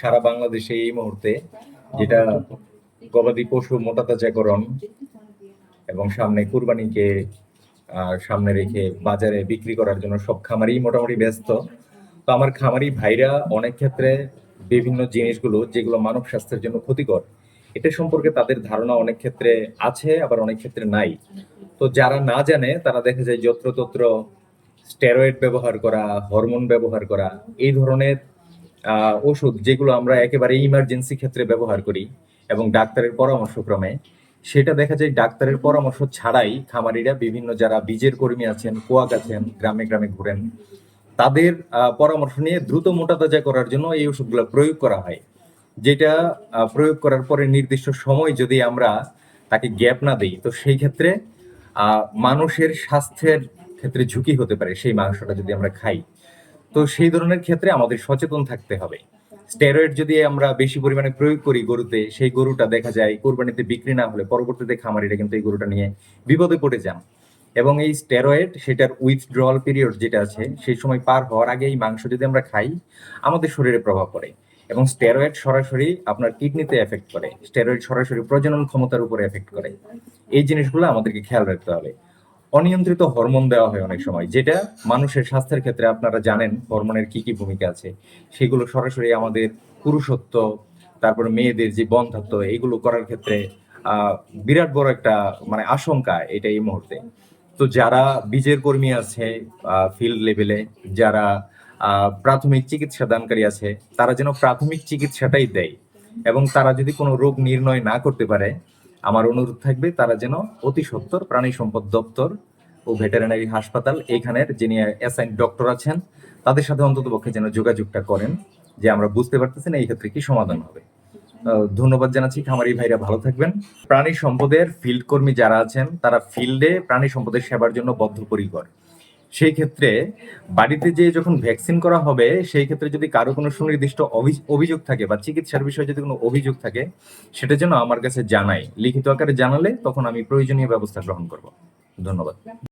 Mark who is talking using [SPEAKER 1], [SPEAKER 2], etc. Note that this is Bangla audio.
[SPEAKER 1] সারা বাংলাদেশে এই মুহূর্তে যেটা গবাদি পশু মোটাতাজাকরণ এবং সামনে কুরবানিকে সামনে রেখে বাজারে বিক্রি করার জন্য সব খামারি মোটামুটি ব্যস্ত। তো আমার খামারি ভাইরা অনেক ক্ষেত্রে বিভিন্ন জিনিসগুলো যেগুলো মানব স্বাস্থ্যের জন্য ক্ষতিকর, এটা সম্পর্কে তাদের ধারণা অনেক ক্ষেত্রে আছে, আবার অনেক ক্ষেত্রে নাই। তো যারা না জানে, তারা দেখা যায় যত্রতত্র স্টেরয়েড ব্যবহার করা, হরমোন ব্যবহার করা, এই ধরনের ওষুধ যেগুলো আমরা একেবারে ইমার্জেন্সি ক্ষেত্রে ব্যবহার করি এবং ডাক্তারের পরামর্শক্রমে, সেটা দেখা যায় ডাক্তারের পরামর্শ ছাড়াই খামারিরা বিভিন্ন যারা বীজের কর্মী আছেন, কোয়াক আছেন, গ্রামে গ্রামে ঘুরেন, তাদের পরামর্শ নিয়ে দ্রুত মোটাতাজা করার জন্য এই ওষুধগুলো প্রয়োগ করা হয়। যেটা প্রয়োগ করার পরে নির্দিষ্ট সময় যদি আমরা তাকে গ্যাপ না দিই, তো সেই ক্ষেত্রে মানুষের স্বাস্থ্যের ক্ষেত্রে ঝুঁকি হতে পারে, সেই মাংসটা যদি আমরা খাই। তো সেই ধরনের ক্ষেত্রে আমাদের সচেতন থাকতে হবে। স্টেরয়েড যদি আমরা বেশি পরিমাণে প্রয়োগ করি গরুতে, সেই গরুটা দেখা যায় কোরবানিতে বিক্রি না হলে পরবর্তীতে খামারিরা কিন্তু এই গরুটা নিয়ে বিপদে পড়ে যান। এবং এই স্টেরয়েড, সেটার উইথড্রল পিরিয়ড যেটা আছে, সেই সময় পার হওয়ার আগে এই মাংস যদি আমরা খাই, আমাদের শরীরে প্রভাব পড়ে। এবং স্টেরয়েড সরাসরি আপনার কিডনিতে এফেক্ট করে। স্টেরয়েড সরাসরি প্রজনন ক্ষমতার উপরে এফেক্ট করে। এই জিনিসগুলো আমাদেরকে খেয়াল রাখতে হবে। অনিয়ন্ত্রিত হরমোন দেওয়া হয় অনেক সময়, যেটা মানুষের স্বাস্থ্যের ক্ষেত্রে আপনারা জানেন হরমোনের কি কি ভূমিকা আছে। সেগুলো সরাসরি আমাদের পুরুষত্ব, তারপরে মেয়েদের যে বন্ধত্ব এইগুলো করার ক্ষেত্রে বিরাট বড় একটা মানে আশঙ্কা এটা এই মুহূর্তে। তো যারা বীজের কর্মী আছে ফিল্ড লেভেলে যারা প্রাথমিক চিকিৎসা দানকারী আছে, তারা যেন প্রাথমিক চিকিৎসাটাই দেয় এবং তারা যদি কোনো রোগ নির্ণয় না করতে পারে আমার অনুরোধ থাকবে তারা যেন অতি সত্তর প্রাণী সম্পদ দপ্তর ও ভেটেরিনারি হাসপাতাল এখানের যিনি অ্যাসাইন ডক্টর আছেন, তাদের সাথে অন্তত পক্ষে যেন যোগাযোগটা করেন যে আমরা বুঝতে পারতেছি না এই ক্ষেত্রে কি সমাধান হবে। ধন্যবাদ জানাচ্ছি খামারি ভাইরা, ভালো থাকবেন। প্রাণী সম্পদের ফিল্ড কর্মী যারা আছেন, তারা ফিল্ডে প্রাণী সম্পদের সেবার জন্য বদ্ধপরিকর। সেই ক্ষেত্রে বাড়িতে যে যখন ভ্যাকসিন করা হবে, সেই ক্ষেত্রে যদি কারও কোনো সুনির্দিষ্ট অভি- অভিযোগ থাকে বা চিকিৎসার বিষয়ে যদি কোনো অভিযোগ থাকে, সেটা যেন আমার কাছে জানাই লিখিত আকারে জানালে তখন আমি প্রয়োজনীয় ব্যবস্থা গ্রহণ করব। ধন্যবাদ।